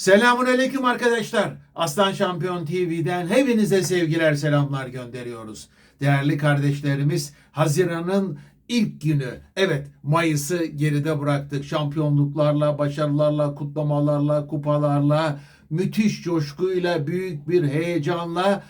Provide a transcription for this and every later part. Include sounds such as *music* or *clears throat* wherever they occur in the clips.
Selamun Aleyküm arkadaşlar. Aslan Şampiyon TV'den hepinize sevgiler selamlar gönderiyoruz. Değerli kardeşlerimiz Haziran'ın ilk günü. Evet Mayıs'ı geride bıraktık. Şampiyonluklarla, başarılarla, kutlamalarla, kupalarla, müthiş coşkuyla, büyük bir heyecanla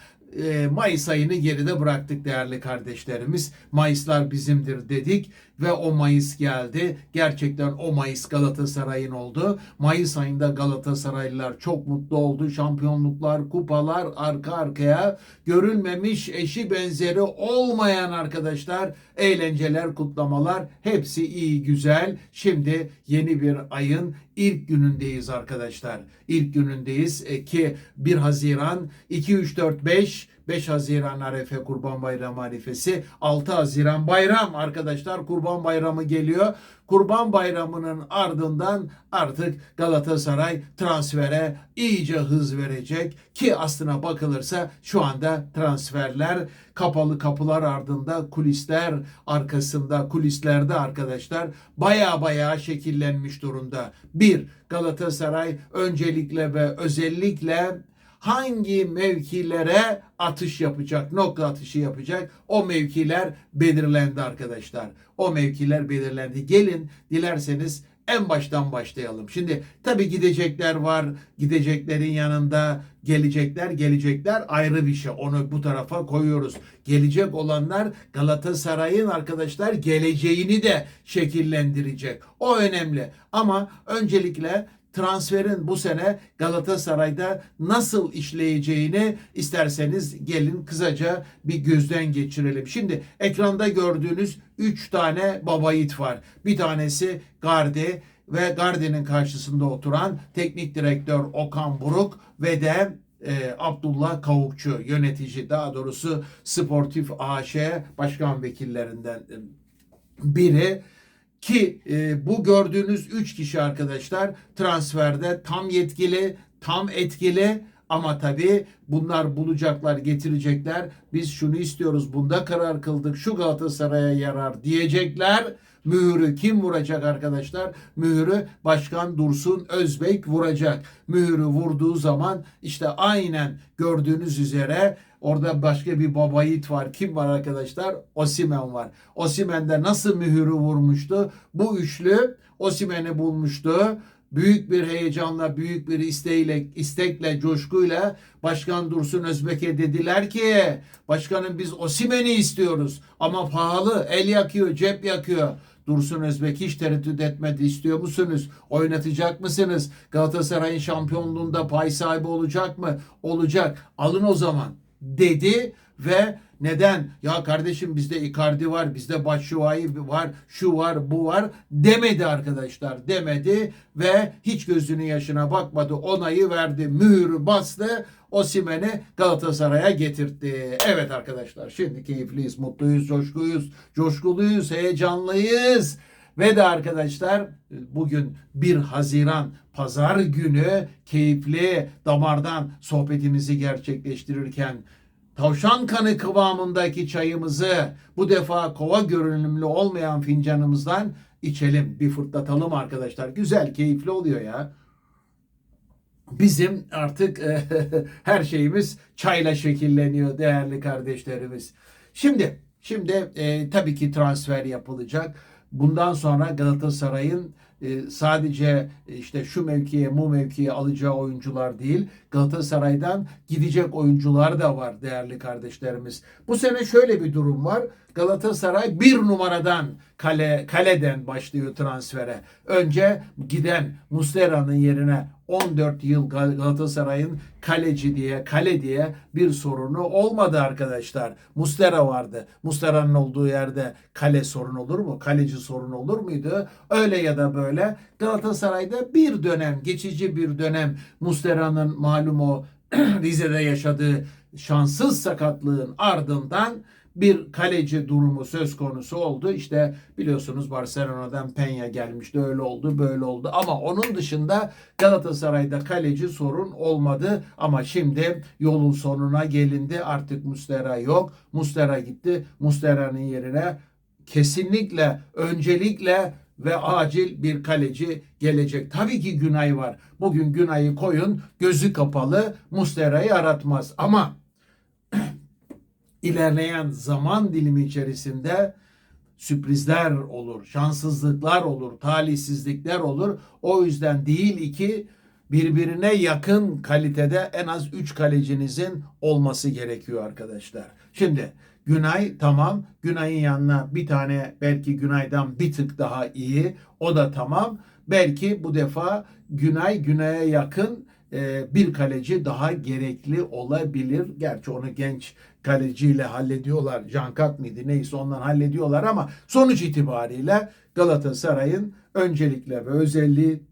e, Mayıs ayını geride bıraktık değerli kardeşlerimiz. Mayıslar bizimdir dedik ve o Mayıs geldi. Gerçekten o Mayıs Galatasaray'ın oldu. Mayıs ayında Galatasaraylılar çok mutlu oldu. Şampiyonluklar, kupalar arka arkaya görülmemiş eşi benzeri olmayan arkadaşlar eğlenceler, kutlamalar hepsi iyi güzel. Şimdi yeni bir ayın ilk günündeyiz arkadaşlar. İlk günündeyiz ki 1 Haziran 2 3 4 5 5 Haziran Arefe Kurban Bayramı arifesi 6 Haziran bayram arkadaşlar Kurban Bayramı geliyor. Kurban Bayramı'nın ardından artık Galatasaray transfere iyice hız verecek ki aslına bakılırsa şu anda transferler kapalı kapılar ardında kulisler arkasında kulislerde arkadaşlar baya baya şekillenmiş durumda. Bir Galatasaray öncelikle ve özellikle hangi mevkilere atış yapacak, nokta atışı yapacak o mevkiler belirlendi arkadaşlar. O mevkiler belirlendi. Gelin dilerseniz en baştan başlayalım. Şimdi tabii gidecekler var. Gideceklerin yanında gelecekler, gelecekler ayrı bir şey. Onu bu tarafa koyuyoruz. Gelecek olanlar Galatasaray'ın arkadaşlar geleceğini de şekillendirecek. O önemli. Ama öncelikle transferin bu sene Galatasaray'da nasıl işleyeceğini isterseniz gelin kısaca bir gözden geçirelim. Şimdi ekranda gördüğünüz 3 tane baba yiğit var. Bir tanesi Gardi ve Gardi'nin karşısında oturan teknik direktör Okan Buruk ve de e, Abdullah Kavukçu yönetici daha doğrusu Sportif AŞ başkan vekillerinden biri. Ki e, bu gördüğünüz 3 kişi arkadaşlar transferde tam yetkili, tam etkili ama tabii bunlar bulacaklar, getirecekler. Biz şunu istiyoruz, bunda karar kıldık, şu Galatasaray'a yarar diyecekler. Mühürü kim vuracak arkadaşlar? Mühürü Başkan Dursun Özbek vuracak. Mühürü vurduğu zaman işte aynen gördüğünüz üzere orada başka bir baba yiğit var. Kim var arkadaşlar? Osimen var. Osimen de nasıl mühürü vurmuştu? Bu üçlü Osimen'i bulmuştu büyük bir heyecanla, büyük bir isteğiyle, istekle, coşkuyla Başkan Dursun Özbek'e dediler ki başkanım biz Osimen'i istiyoruz ama pahalı, el yakıyor, cep yakıyor. Dursun Özbek hiç tereddüt etmedi. İstiyor musunuz? Oynatacak mısınız? Galatasaray'ın şampiyonluğunda pay sahibi olacak mı? Olacak. Alın o zaman dedi ve neden? Ya kardeşim bizde Icardi var, bizde Batshuayi var, şu var, bu var demedi arkadaşlar. Demedi ve hiç gözünün yaşına bakmadı. Onayı verdi, mühürü bastı. Osimhen'i Galatasaray'a getirtti. Evet arkadaşlar şimdi keyifliyiz, mutluyuz, coşkuyuz, coşkuluyuz, heyecanlıyız. Ve de arkadaşlar bugün 1 Haziran pazar günü keyifli damardan sohbetimizi gerçekleştirirken tavşan kanı kıvamındaki çayımızı bu defa kova görünümlü olmayan fincanımızdan içelim. Bir fırtlatalım arkadaşlar. Güzel, keyifli oluyor ya. Bizim artık *laughs* her şeyimiz çayla şekilleniyor değerli kardeşlerimiz. Şimdi, şimdi e, tabii ki transfer yapılacak. Bundan sonra Galatasaray'ın e, sadece e, işte şu mevkiye bu mevkiye alacağı oyuncular değil Galatasaray'dan gidecek oyuncular da var değerli kardeşlerimiz. Bu sene şöyle bir durum var. Galatasaray bir numaradan kale kaleden başlıyor transfere. Önce giden Muslera'nın yerine 14 yıl Galatasaray'ın kaleci diye, kale diye bir sorunu olmadı arkadaşlar. Mustera vardı. Mustera'nın olduğu yerde kale sorun olur mu? Kaleci sorun olur muydu? Öyle ya da böyle Galatasaray'da bir dönem, geçici bir dönem Mustera'nın malum o *clears throat* Rize'de yaşadığı şanssız sakatlığın ardından bir kaleci durumu söz konusu oldu. İşte biliyorsunuz Barcelona'dan Penya gelmişti. Öyle oldu, böyle oldu. Ama onun dışında Galatasaray'da kaleci sorun olmadı. Ama şimdi yolun sonuna gelindi. Artık Mustera yok. Mustera gitti. Mustera'nın yerine kesinlikle öncelikle ve acil bir kaleci gelecek. Tabii ki Günay var. Bugün Günay'ı koyun gözü kapalı Mustera'yı aratmaz. Ama ilerleyen zaman dilimi içerisinde sürprizler olur, şanssızlıklar olur, talihsizlikler olur. O yüzden değil iki birbirine yakın kalitede en az 3 kalecinizin olması gerekiyor arkadaşlar. Şimdi Günay tamam. Günay'ın yanına bir tane belki Günay'dan bir tık daha iyi. O da tamam. Belki bu defa Günay Günay'a yakın bir kaleci daha gerekli olabilir. Gerçi onu genç kaleciyle hallediyorlar. Cankat mıydı neyse ondan hallediyorlar ama sonuç itibariyle Galatasaray'ın öncelikle ve özelliği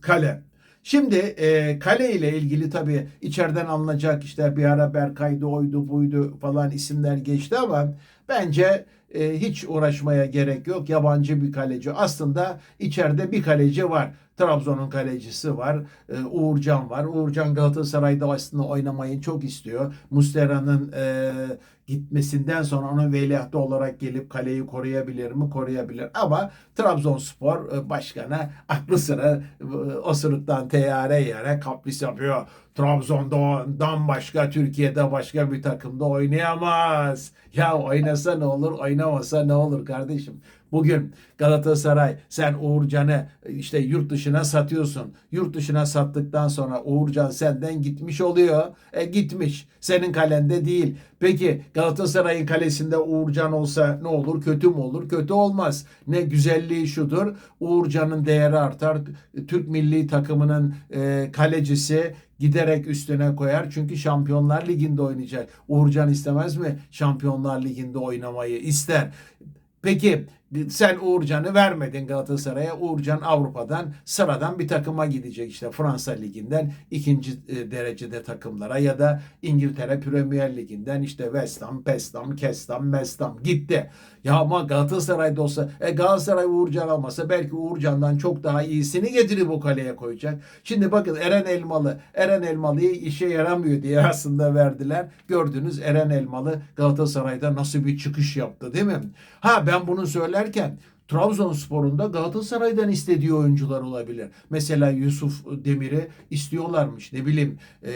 kale. Şimdi e, kale ile ilgili tabii içeriden alınacak işte bir ara Berkay'dı oydu buydu falan isimler geçti ama bence e, hiç uğraşmaya gerek yok. Yabancı bir kaleci. Aslında içeride bir kaleci var. Trabzon'un kalecisi var. E, Uğurcan var. Uğurcan Galatasaray'da aslında oynamayı çok istiyor. Mustera'nın e, gitmesinden sonra onun veliahtı olarak gelip kaleyi koruyabilir mi? Koruyabilir. Ama Trabzonspor e, başkanı aklı sıra e, osuruktan teyare yere kapris yapıyor. Trabzon'dan başka Türkiye'de başka bir takımda oynayamaz. Ya oynasa ne olur, oynamasa ne olur kardeşim? Bugün Galatasaray sen Uğurcan'ı işte yurt dışına satıyorsun. Yurt dışına sattıktan sonra Uğurcan senden gitmiş oluyor. E gitmiş. Senin kalende değil. Peki Galatasaray'ın kalesinde Uğurcan olsa ne olur? Kötü mü olur? Kötü olmaz. Ne güzelliği şudur. Uğurcan'ın değeri artar. Türk milli takımının e, kalecisi giderek üstüne koyar. Çünkü Şampiyonlar Ligi'nde oynayacak. Uğurcan istemez mi Şampiyonlar Ligi'nde oynamayı? İster. Peki sen Uğurcan'ı vermedin Galatasaray'a. Uğurcan Avrupa'dan sıradan bir takıma gidecek işte Fransa Ligi'nden ikinci e, derecede takımlara ya da İngiltere Premier Ligi'nden işte West Ham, Ham, West Ham gitti. Ya ama Galatasaray'da olsa e, Galatasaray Uğurcan almasa belki Uğurcan'dan çok daha iyisini getirip bu kaleye koyacak. Şimdi bakın Eren Elmalı, Eren Elmalı'yı işe yaramıyor diye aslında verdiler. Gördünüz Eren Elmalı Galatasaray'da nasıl bir çıkış yaptı değil mi? Ha ben bunu söyler derken Trabzonspor'un da Galatasaray'dan istediği oyuncular olabilir. Mesela Yusuf Demir'i istiyorlarmış. Ne bileyim e,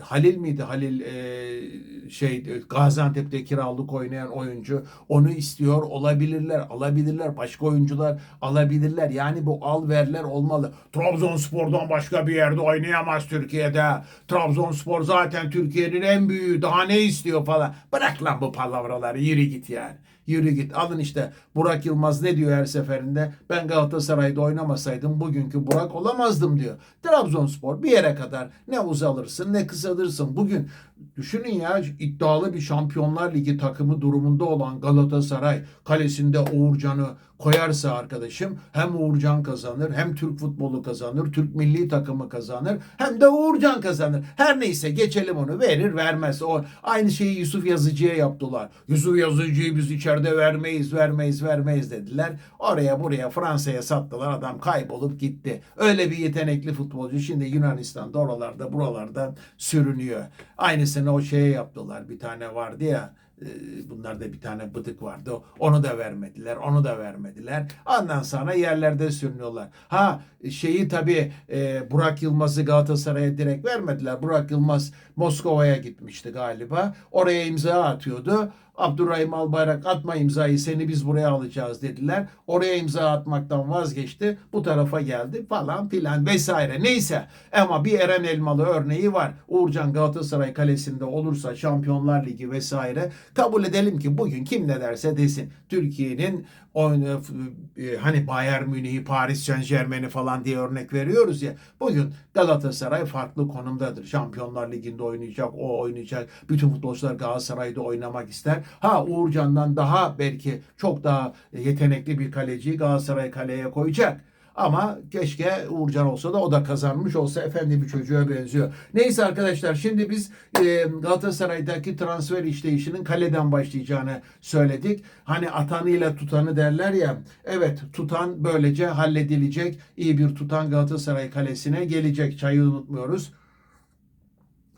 Halil miydi? Halil e, şey Gaziantep'te kiralık oynayan oyuncu. Onu istiyor olabilirler. Alabilirler. Başka oyuncular alabilirler. Yani bu al verler olmalı. Trabzonspor'dan başka bir yerde oynayamaz Türkiye'de. Trabzonspor zaten Türkiye'nin en büyüğü. Daha ne istiyor falan. Bırak lan bu palavraları. Yürü git yani. Yürü git. Alın işte Burak Yılmaz ne diyor her seferinde? Ben Galatasaray'da oynamasaydım bugünkü Burak olamazdım diyor. Trabzonspor bir yere kadar ne uzalırsın ne kısalırsın. Bugün düşünün ya iddialı bir Şampiyonlar Ligi takımı durumunda olan Galatasaray kalesinde Uğurcan'ı koyarsa arkadaşım hem Uğurcan kazanır hem Türk futbolu kazanır, Türk milli takımı kazanır hem de Uğurcan kazanır. Her neyse geçelim onu verir vermez. O aynı şeyi Yusuf Yazıcı'ya yaptılar. Yusuf Yazıcı'yı biz içeride vermeyiz, vermeyiz, vermeyiz dediler. Oraya buraya Fransa'ya sattılar. Adam kaybolup gitti. Öyle bir yetenekli futbolcu şimdi Yunanistan'da oralarda buralarda sürünüyor. Aynısını o şeye yaptılar. Bir tane vardı ya bunlarda bir tane bıdık vardı. Onu da vermediler. Onu da vermediler. Ondan sonra yerlerde sürünüyorlar. Ha şeyi tabii e, Burak Yılmaz'ı Galatasaray'a direkt vermediler. Burak Yılmaz Moskova'ya gitmişti galiba. Oraya imza atıyordu. Abdurrahim Albayrak atma imzayı seni biz buraya alacağız dediler. Oraya imza atmaktan vazgeçti. Bu tarafa geldi falan filan vesaire. Neyse ama bir Eren Elmalı örneği var. Uğurcan Galatasaray kalesinde olursa Şampiyonlar Ligi vesaire kabul edelim ki bugün kim ne derse desin. Türkiye'nin e, hani Bayern Münih'i, Paris Saint Germain'i falan diye örnek veriyoruz ya. Bugün Galatasaray farklı konumdadır. Şampiyonlar Ligi'nde oynayacak, o oynayacak. Bütün futbolcular Galatasaray'da oynamak ister. Ha Uğurcan'dan daha belki çok daha yetenekli bir kaleciyi Galatasaray kaleye koyacak. Ama keşke Uğurcan olsa da o da kazanmış olsa efendi bir çocuğa benziyor. Neyse arkadaşlar şimdi biz e, Galatasaray'daki transfer işleyişinin kaleden başlayacağını söyledik. Hani atanıyla tutanı derler ya. Evet tutan böylece halledilecek. İyi bir tutan Galatasaray kalesine gelecek. Çayı unutmuyoruz.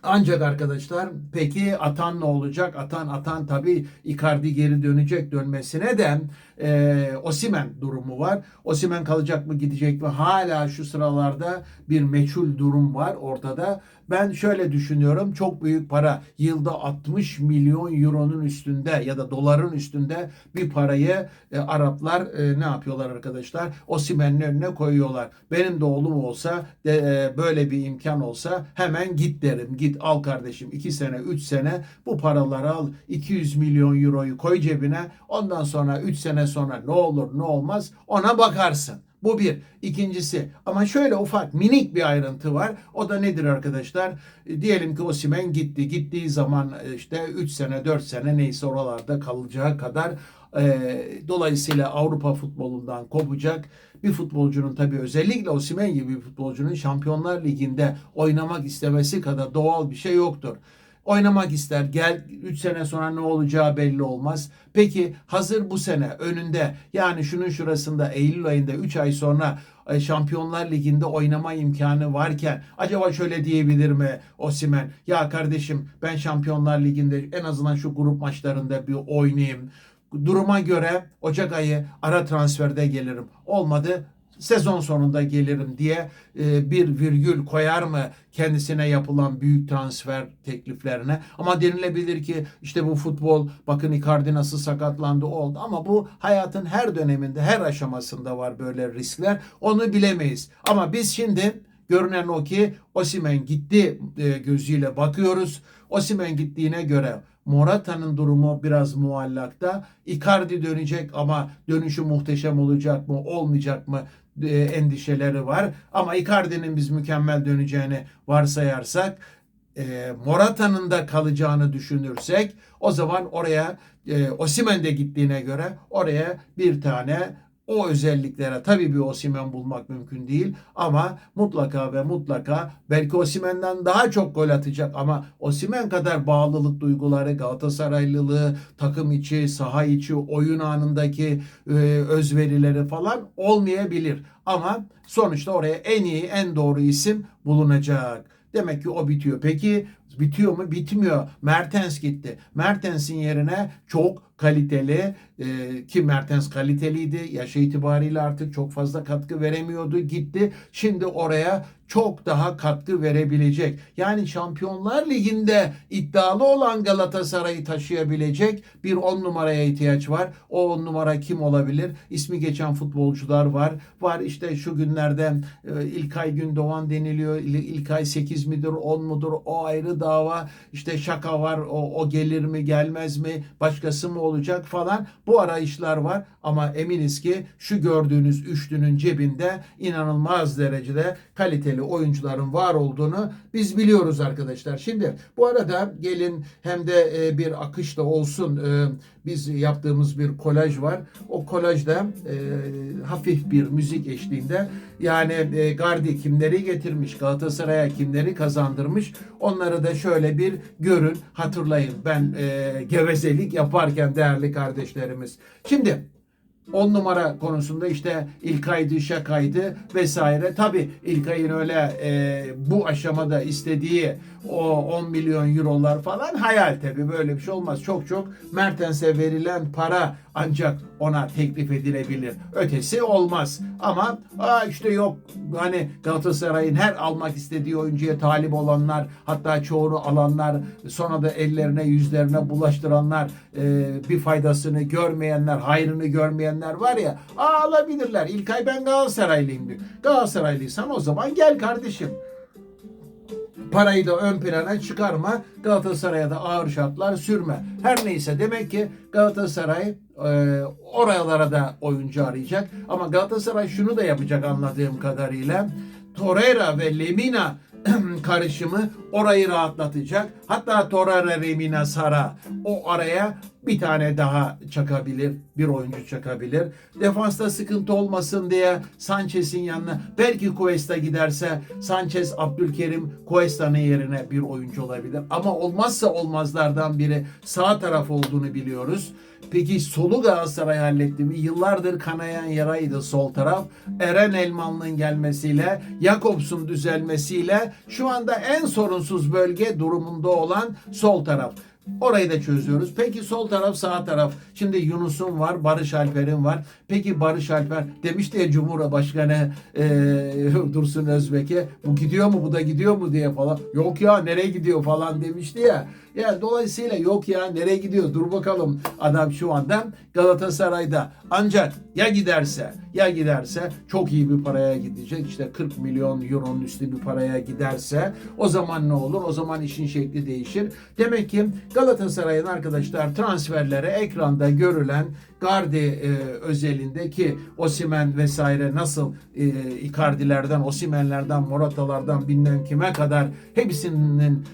Ancak arkadaşlar peki Atan ne olacak? Atan Atan tabii Icardi geri dönecek dönmesine de e, Osimen durumu var. Osimen kalacak mı gidecek mi? Hala şu sıralarda bir meçhul durum var ortada. Ben şöyle düşünüyorum. Çok büyük para. Yılda 60 milyon euronun üstünde ya da doların üstünde bir parayı e, Araplar e, ne yapıyorlar arkadaşlar? Osimen'in önüne koyuyorlar. Benim de oğlum olsa de, e, böyle bir imkan olsa hemen git derim. Git al kardeşim 2 sene 3 sene bu paraları al 200 milyon euroyu koy cebine. Ondan sonra 3 sene sonra ne olur ne olmaz ona bakarsın. Bu bir. İkincisi ama şöyle ufak minik bir ayrıntı var. O da nedir arkadaşlar? E, diyelim ki Osimhen gitti. Gittiği zaman e, işte 3 sene 4 sene neyse oralarda kalacağı kadar e, dolayısıyla Avrupa futbolundan kopacak. Bir futbolcunun tabii özellikle Osimhen gibi bir futbolcunun Şampiyonlar Ligi'nde oynamak istemesi kadar doğal bir şey yoktur oynamak ister. Gel 3 sene sonra ne olacağı belli olmaz. Peki hazır bu sene önünde yani şunun şurasında Eylül ayında 3 ay sonra e, Şampiyonlar Ligi'nde oynama imkanı varken acaba şöyle diyebilir mi Osimen? Ya kardeşim ben Şampiyonlar Ligi'nde en azından şu grup maçlarında bir oynayayım. Duruma göre Ocak ayı ara transferde gelirim. Olmadı sezon sonunda gelirim diye e, bir virgül koyar mı kendisine yapılan büyük transfer tekliflerine? Ama denilebilir ki işte bu futbol bakın Icardi nasıl sakatlandı oldu ama bu hayatın her döneminde her aşamasında var böyle riskler. Onu bilemeyiz. Ama biz şimdi görünen o ki Osimen gitti e, gözüyle bakıyoruz. Osimen gittiğine göre Morata'nın durumu biraz muallakta. Icardi dönecek ama dönüşü muhteşem olacak mı, olmayacak mı endişeleri var. Ama Icardi'nin biz mükemmel döneceğini varsayarsak e, Morata'nın da kalacağını düşünürsek o zaman oraya e, Osimen de gittiğine göre oraya bir tane o özelliklere tabii bir Osimen bulmak mümkün değil ama mutlaka ve mutlaka belki Osimen'den daha çok gol atacak ama Osimen kadar bağlılık duyguları, Galatasaraylılığı, takım içi, saha içi, oyun anındaki e, özverileri falan olmayabilir. Ama sonuçta oraya en iyi, en doğru isim bulunacak. Demek ki o bitiyor. Peki bitiyor mu? Bitmiyor. Mertens gitti. Mertens'in yerine çok kaliteli e, ki Mertens kaliteliydi. Yaşı itibariyle artık çok fazla katkı veremiyordu. Gitti. Şimdi oraya çok daha katkı verebilecek. Yani Şampiyonlar Ligi'nde iddialı olan Galatasaray'ı taşıyabilecek bir 10 numaraya ihtiyaç var. O 10 numara kim olabilir? İsmi geçen futbolcular var. Var işte şu günlerde e, İlkay Gündoğan deniliyor. İl- İlkay 8 midir 10 mudur? O ayrı dava. İşte şaka var. O, o gelir mi gelmez mi? Başkası mı olacak falan. Bu arayışlar var ama eminiz ki şu gördüğünüz üçlünün cebinde inanılmaz derecede kaliteli oyuncuların var olduğunu biz biliyoruz arkadaşlar. Şimdi bu arada gelin hem de e, bir akışla olsun e, biz yaptığımız bir kolaj var. O kolajda e, hafif bir müzik eşliğinde yani e, Gardi kimleri getirmiş, Galatasaray'a kimleri kazandırmış onları da şöyle bir görün, hatırlayın. Ben e, gevezelik yaparken değerli kardeşlerimiz. Şimdi 10 numara konusunda işte İlkay'dı, Şakay'dı vesaire. Tabi İlkay'ın öyle e, bu aşamada istediği o 10 milyon eurolar falan hayal tabi böyle bir şey olmaz. Çok çok Mertens'e verilen para ancak ona teklif edilebilir. Ötesi olmaz. Ama aa işte yok hani Galatasaray'ın her almak istediği oyuncuya talip olanlar hatta çoğunu alanlar sonra da ellerine yüzlerine bulaştıranlar e, bir faydasını görmeyenler hayrını görmeyenler var ya aa alabilirler. İlkay ben Galatasaraylıyım diyor. Galatasaraylıysan o zaman gel kardeşim parayı da ön plana çıkarma. Galatasaray'a da ağır şartlar sürme. Her neyse demek ki Galatasaray e, oralara da oyuncu arayacak. Ama Galatasaray şunu da yapacak anladığım kadarıyla. Torreira ve Lemina *clears throat* karışımı orayı rahatlatacak. Hatta Torreira, Lemina, Sara o araya bir tane daha çakabilir. Bir oyuncu çakabilir. Defansta sıkıntı olmasın diye Sanchez'in yanına belki Cuesta giderse Sanchez, Abdülkerim Cuesta'nın yerine bir oyuncu olabilir. Ama olmazsa olmazlardan biri sağ taraf olduğunu biliyoruz. Peki solu Galatasaray halletti mi? Yıllardır kanayan yaraydı sol taraf. Eren Elmanlı'nın gelmesiyle, Jakobs'un düzelmesiyle şu anda en sorunsuz bölge durumunda olan sol taraf. Orayı da çözüyoruz. Peki sol taraf sağ taraf. Şimdi Yunus'un var, Barış Alper'in var. Peki Barış Alper demişti ya Cumhurbaşkanı e, *laughs* Dursun Özbek'e bu gidiyor mu bu da gidiyor mu diye falan. Yok ya nereye gidiyor falan demişti ya. Ya dolayısıyla yok ya nereye gidiyor dur bakalım adam şu anda Galatasaray'da. Ancak ya giderse ya giderse çok iyi bir paraya gidecek. İşte 40 milyon euronun üstü bir paraya giderse o zaman ne olur? O zaman işin şekli değişir. Demek ki Galatasaray'ın arkadaşlar transferlere ekranda görülen Gardi e, özelindeki Osimen vesaire nasıl e, Icardi'lerden, Osimen'lerden, Morata'lardan bilmem kime kadar hepsinin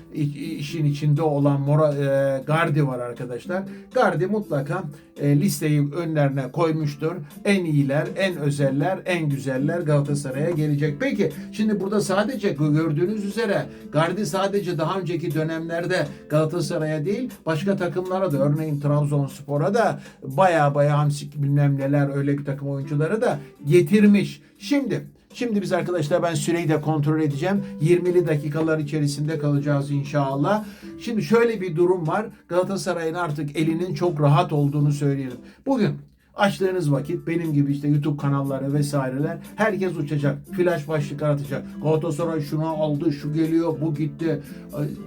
işin içinde olan Mora, e, Gardi var arkadaşlar. Gardi mutlaka e, listeyi önlerine koymuştur. En iyiler, en özeller, en güzeller Galatasaray'a gelecek. Peki şimdi burada sadece gördüğünüz üzere Gardi sadece daha önceki dönemlerde Galatasaray'a değil başka takımlara da örneğin Trabzonspor'a da baya baya hamsik bilmem neler öyle bir takım oyuncuları da getirmiş. Şimdi Şimdi biz arkadaşlar ben süreyi de kontrol edeceğim. 20'li dakikalar içerisinde kalacağız inşallah. Şimdi şöyle bir durum var. Galatasaray'ın artık elinin çok rahat olduğunu söyleyelim. Bugün Açtığınız vakit benim gibi işte YouTube kanalları vesaireler herkes uçacak. Flash başlıklar atacak. Galatasaray şunu aldı, şu geliyor, bu gitti.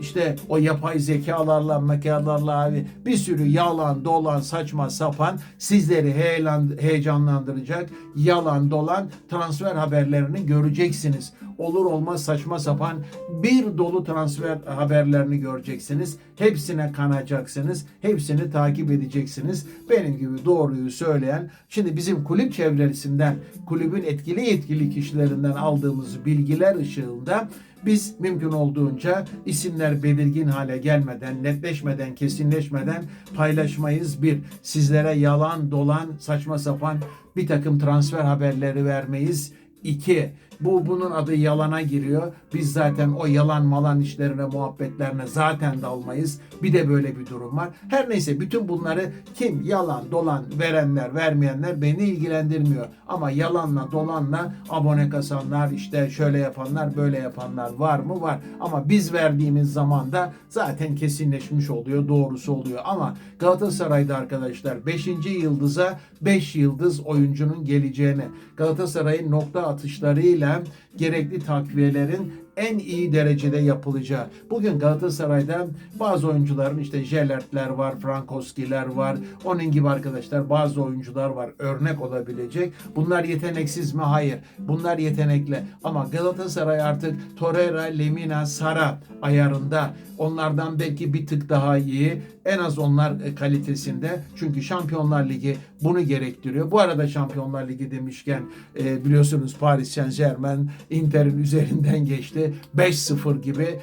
İşte o yapay zekalarla, mekalarla abi bir sürü yalan, dolan, saçma sapan sizleri heyelan, heyecanlandıracak yalan, dolan transfer haberlerini göreceksiniz. Olur olmaz saçma sapan bir dolu transfer haberlerini göreceksiniz. Hepsine kanacaksınız. Hepsini takip edeceksiniz. Benim gibi doğruyu söyleyen, şimdi bizim kulüp çevresinden, kulübün etkili yetkili kişilerinden aldığımız bilgiler ışığında biz mümkün olduğunca isimler belirgin hale gelmeden, netleşmeden, kesinleşmeden paylaşmayız. Bir, sizlere yalan, dolan, saçma sapan bir takım transfer haberleri vermeyiz. İki, bu bunun adı yalana giriyor. Biz zaten o yalan malan işlerine, muhabbetlerine zaten dalmayız. Bir de böyle bir durum var. Her neyse bütün bunları kim yalan, dolan verenler, vermeyenler beni ilgilendirmiyor. Ama yalanla, dolanla abone kasanlar, işte şöyle yapanlar, böyle yapanlar var mı? Var. Ama biz verdiğimiz zaman da zaten kesinleşmiş oluyor, doğrusu oluyor. Ama Galatasaray'da arkadaşlar 5. yıldıza 5 yıldız oyuncunun geleceğini, Galatasaray'ın nokta atışlarıyla gerekli takviyelerin en iyi derecede yapılacağı. Bugün Galatasaray'da bazı oyuncuların işte Jelertler var, Frankoskiler var. Onun gibi arkadaşlar bazı oyuncular var örnek olabilecek. Bunlar yeteneksiz mi? Hayır. Bunlar yetenekli. Ama Galatasaray artık Torreira, Lemina, Sara ayarında. Onlardan belki bir tık daha iyi. En az onlar e, kalitesinde. Çünkü Şampiyonlar Ligi bunu gerektiriyor. Bu arada Şampiyonlar Ligi demişken e, biliyorsunuz Paris Saint Germain Inter'in üzerinden geçti. 5-0 gibi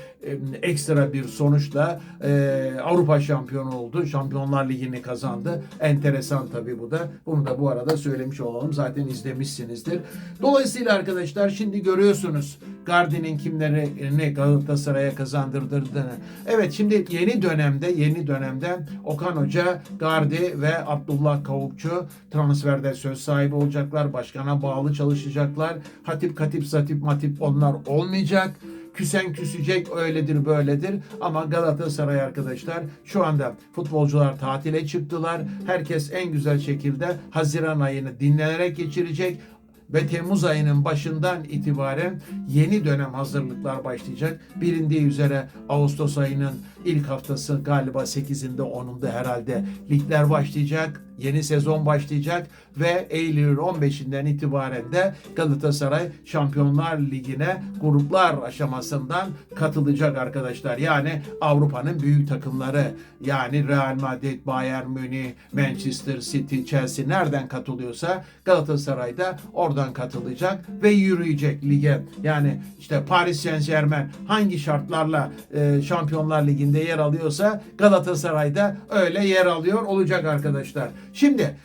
ekstra bir sonuçla e, Avrupa şampiyonu oldu. Şampiyonlar Ligi'ni kazandı. Enteresan tabii bu da. Bunu da bu arada söylemiş olalım. Zaten izlemişsinizdir. Dolayısıyla arkadaşlar şimdi görüyorsunuz Gardi'nin kimleri ne Galatasaray'a kazandırdığını. Evet şimdi yeni dönemde yeni dönemde Okan Hoca, Gardi ve Abdullah Kavukçu transferde söz sahibi olacaklar. Başkana bağlı çalışacaklar. Hatip katip satip matip onlar olmayacak küsen küsecek öyledir böyledir ama Galatasaray arkadaşlar şu anda futbolcular tatile çıktılar. Herkes en güzel şekilde Haziran ayını dinlenerek geçirecek ve Temmuz ayının başından itibaren yeni dönem hazırlıklar başlayacak. Bilindiği üzere Ağustos ayının ilk haftası galiba 8'inde 10'unda herhalde ligler başlayacak. Yeni sezon başlayacak ve Eylül 15'inden itibaren de Galatasaray Şampiyonlar Ligi'ne gruplar aşamasından katılacak arkadaşlar. Yani Avrupa'nın büyük takımları yani Real Madrid, Bayern Münih, Manchester City, Chelsea nereden katılıyorsa Galatasaray da oradan katılacak ve yürüyecek lige. Yani işte Paris Saint Germain hangi şartlarla e, Şampiyonlar Ligi'nde yer alıyorsa Galatasaray'da öyle yer alıyor olacak arkadaşlar. Şimdi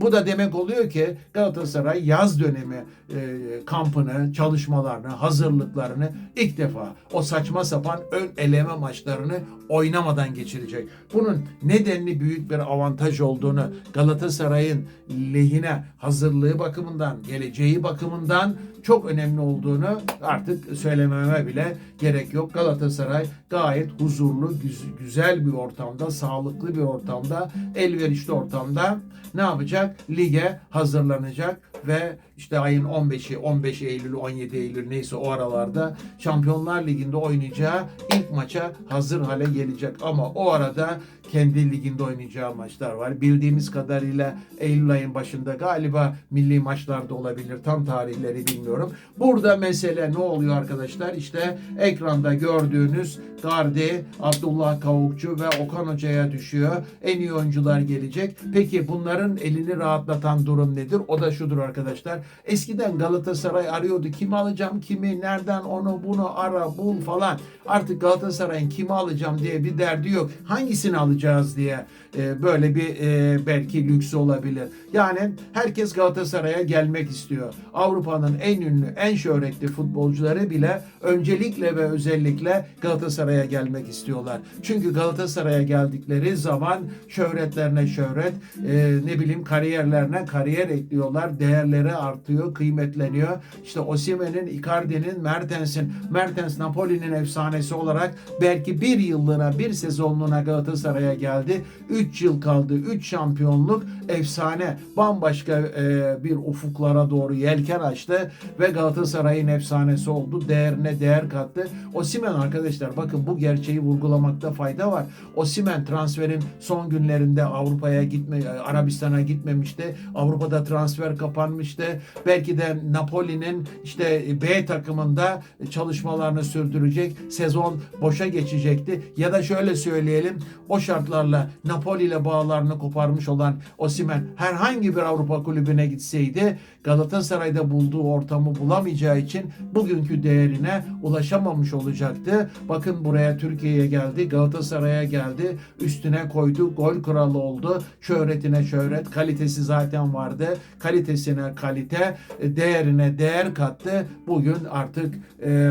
bu da demek oluyor ki Galatasaray yaz dönemi e, kampını, çalışmalarını, hazırlıklarını ilk defa o saçma sapan ön eleme maçlarını oynamadan geçirecek. Bunun nedenli büyük bir avantaj olduğunu Galatasaray'ın lehine hazırlığı bakımından, geleceği bakımından çok önemli olduğunu artık söylememe bile gerek yok. Galatasaray gayet huzurlu, güz- güzel bir ortamda, sağlıklı bir ortamda, elverişli ortamda ne yapacak? Lige hazırlanacak ve işte ayın 15'i, 15 Eylül, 17 Eylül neyse o aralarda Şampiyonlar Ligi'nde oynayacağı ilk maça hazır hale gelecek. Ama o arada kendi liginde oynayacağı maçlar var. Bildiğimiz kadarıyla Eylül ayın başında galiba milli maçlarda olabilir. Tam tarihleri bilmiyorum. Burada mesele ne oluyor arkadaşlar? İşte ekranda gördüğünüz Gardi, Abdullah Kavukçu ve Okan Hoca'ya düşüyor. En iyi oyuncular gelecek. Peki bunların elini rahatlatan durum nedir? O da şudur arkadaşlar. Eskiden Galatasaray arıyordu. Kimi alacağım, kimi, nereden onu bunu ara, bul falan. Artık Galatasaray'ın kimi alacağım diye bir derdi yok. Hangisini alacağız diye e, böyle bir e, belki lüksü olabilir. Yani herkes Galatasaray'a gelmek istiyor. Avrupa'nın en ünlü, en şöhretli futbolcuları bile öncelikle ve özellikle Galatasaray'a gelmek istiyorlar. Çünkü Galatasaray'a geldikleri zaman şöhretlerine şöhret, e, ne bileyim kariyerlerine kariyer ekliyorlar. Değerleri artıyor, kıymetleniyor. İşte Osimhen'in, Icardi'nin, Mertens'in, Mertens Napoli'nin efsanesi olarak belki bir yıllığına, bir sezonluğuna Galatasaray'a geldi. 3 yıl kaldı. 3 şampiyonluk efsane. Bambaşka e, bir ufuklara doğru yelken açtı ve Galatasaray'ın efsanesi oldu. Değerine değer kattı. Osimhen arkadaşlar bakın bu gerçeği vurgulamakta fayda var. Osimhen transferin son günlerinde Avrupa'ya gitme Arabistan'a gitmemişti. Avrupa'da transfer kapanmıştı. Belki de Napoli'nin işte B takımında çalışmalarını sürdürecek. Sezon boşa geçecekti. Ya da şöyle söyleyelim. O şartlarla Napoli ile bağlarını koparmış olan Osimhen herhangi bir Avrupa kulübüne gitseydi Galatasaray'da bulduğu ortamı bulamayacağı için bugünkü değerine ulaşamamış olacaktı. Bakın buraya Türkiye'ye geldi, Galatasaray'a geldi, üstüne koydu, gol kralı oldu. Şöhretine şöhret, kalitesi zaten vardı. Kalitesine kalite, değerine değer kattı. Bugün artık e,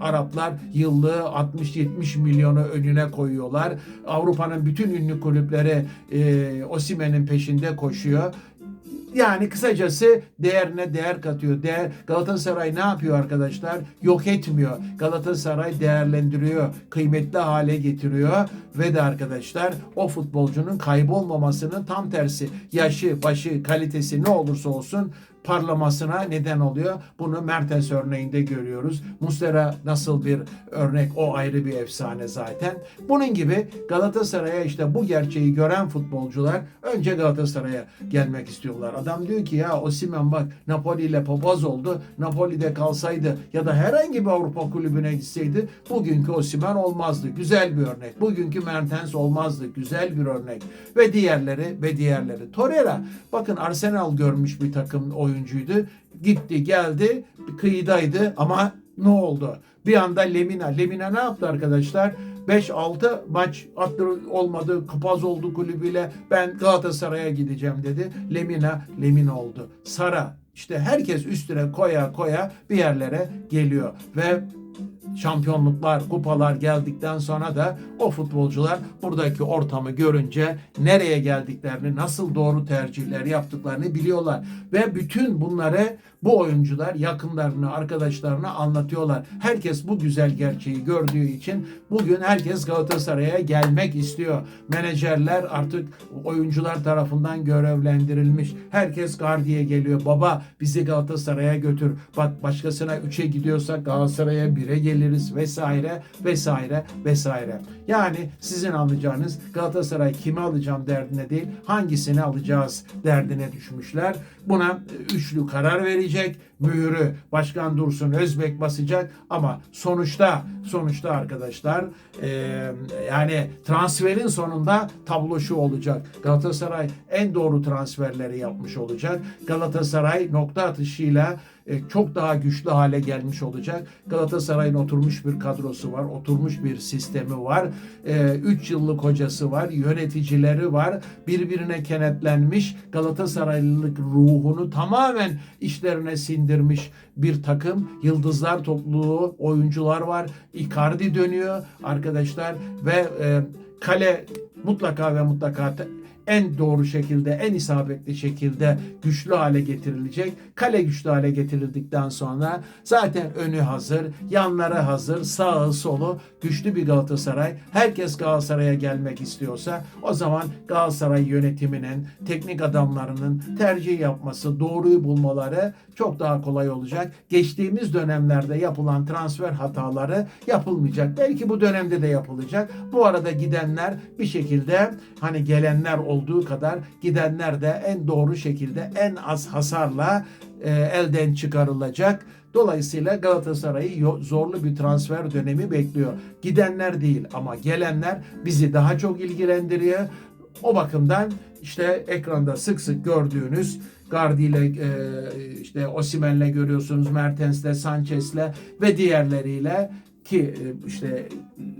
Araplar yıllığı 60-70 milyonu önüne koyuyorlar. Avrupa'nın bütün ünlü kulüpleri e, Osimhen'in peşinde koşuyor. Yani kısacası değerine değer katıyor. Değer Galatasaray ne yapıyor arkadaşlar? Yok etmiyor. Galatasaray değerlendiriyor, kıymetli hale getiriyor ve de arkadaşlar o futbolcunun kaybolmamasının tam tersi yaşı, başı, kalitesi ne olursa olsun parlamasına neden oluyor. Bunu Mertens örneğinde görüyoruz. Muslera nasıl bir örnek o ayrı bir efsane zaten. Bunun gibi Galatasaray'a işte bu gerçeği gören futbolcular önce Galatasaray'a gelmek istiyorlar. Adam diyor ki ya Osimhen bak Napoli ile papaz oldu. Napoli'de kalsaydı ya da herhangi bir Avrupa kulübüne gitseydi bugünkü Osimhen olmazdı. Güzel bir örnek. Bugünkü Mertens olmazdı. Güzel bir örnek. Ve diğerleri ve diğerleri. Torreira bakın Arsenal görmüş bir takım oyuncuydu. Gitti geldi kıyıdaydı ama ne oldu? Bir anda Lemina. Lemina ne yaptı arkadaşlar? 5-6 maç attı olmadı. Kapaz oldu kulübüyle. Ben Galatasaray'a gideceğim dedi. Lemina, Lemina oldu. Sara. işte herkes üstüne koya koya bir yerlere geliyor. Ve şampiyonluklar, kupalar geldikten sonra da o futbolcular buradaki ortamı görünce nereye geldiklerini, nasıl doğru tercihler yaptıklarını biliyorlar. Ve bütün bunları bu oyuncular yakınlarını, arkadaşlarına anlatıyorlar. Herkes bu güzel gerçeği gördüğü için bugün herkes Galatasaray'a gelmek istiyor. Menajerler artık oyuncular tarafından görevlendirilmiş. Herkes Gardi'ye geliyor. Baba bizi Galatasaray'a götür. Bak başkasına 3'e gidiyorsak Galatasaray'a 1'e geliriz vesaire vesaire vesaire. Yani sizin anlayacağınız Galatasaray kimi alacağım derdine değil hangisini alacağız derdine düşmüşler. Buna üçlü karar verecek. Mühürü Başkan Dursun Özbek basacak ama sonuçta sonuçta arkadaşlar e, yani transferin sonunda tablo şu olacak. Galatasaray en doğru transferleri yapmış olacak. Galatasaray nokta atışıyla e, çok daha güçlü hale gelmiş olacak. Galatasaray'ın oturmuş bir kadrosu var, oturmuş bir sistemi var. 3 yıllık hocası var, yöneticileri var. Birbirine kenetlenmiş Galatasaraylılık ruhunu tamamen işlerine sindirmiş bir takım. Yıldızlar topluluğu, oyuncular var. Icardi dönüyor arkadaşlar ve e, kale mutlaka ve mutlaka en doğru şekilde, en isabetli şekilde güçlü hale getirilecek. Kale güçlü hale getirildikten sonra zaten önü hazır, yanları hazır, sağı solu güçlü bir Galatasaray. Herkes Galatasaray'a gelmek istiyorsa o zaman Galatasaray yönetiminin, teknik adamlarının tercih yapması, doğruyu bulmaları çok daha kolay olacak. Geçtiğimiz dönemlerde yapılan transfer hataları yapılmayacak. Belki bu dönemde de yapılacak. Bu arada gidenler bir şekilde hani gelenler olduğu kadar gidenler de en doğru şekilde en az hasarla e, elden çıkarılacak. Dolayısıyla Galatasaray'ı zorlu bir transfer dönemi bekliyor. Gidenler değil ama gelenler bizi daha çok ilgilendiriyor. O bakımdan işte ekranda sık sık gördüğünüz Gardi ile e, işte Osimen'le görüyorsunuz, Mertens'le, Sanchez'le ve diğerleriyle ki e, işte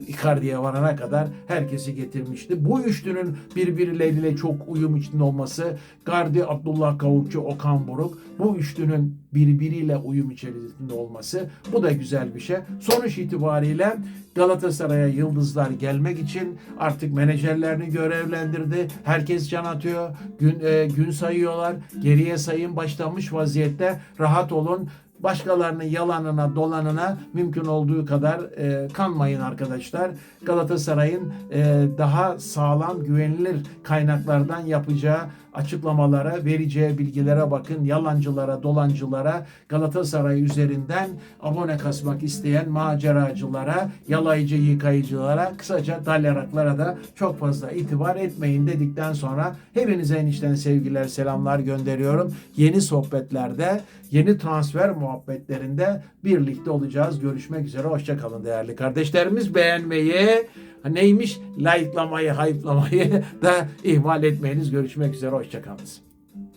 Icardi'ye varana kadar herkesi getirmişti. Bu üçlünün birbirleriyle çok uyum içinde olması, Gardi, Abdullah Kavukçu, Okan Buruk bu üçlünün birbiriyle uyum içerisinde olması bu da güzel bir şey. Sonuç itibariyle Galatasaray'a yıldızlar gelmek için artık menajerlerini görevlendirdi. Herkes can atıyor. Gün, e, gün sayıyorlar. Geriye sayım başlamış vaziyette. Rahat olun. Başkalarının yalanına, dolanına mümkün olduğu kadar e, kanmayın arkadaşlar. Galatasaray'ın e, daha sağlam, güvenilir kaynaklardan yapacağı açıklamalara, vereceği bilgilere bakın. Yalancılara, dolancılara, Galatasaray üzerinden abone kasmak isteyen maceracılara, yalayıcı yıkayıcılara, kısaca dalyaraklara da çok fazla itibar etmeyin dedikten sonra hepinize enişten sevgiler, selamlar gönderiyorum. Yeni sohbetlerde, yeni transfer muhabbetlerinde birlikte olacağız. Görüşmek üzere. Hoşçakalın değerli kardeşlerimiz. Beğenmeyi, neymiş? Like'lamayı, hype'lamayı *laughs* da ihmal etmeyiniz. Görüşmek üzere. Hoşçakalın.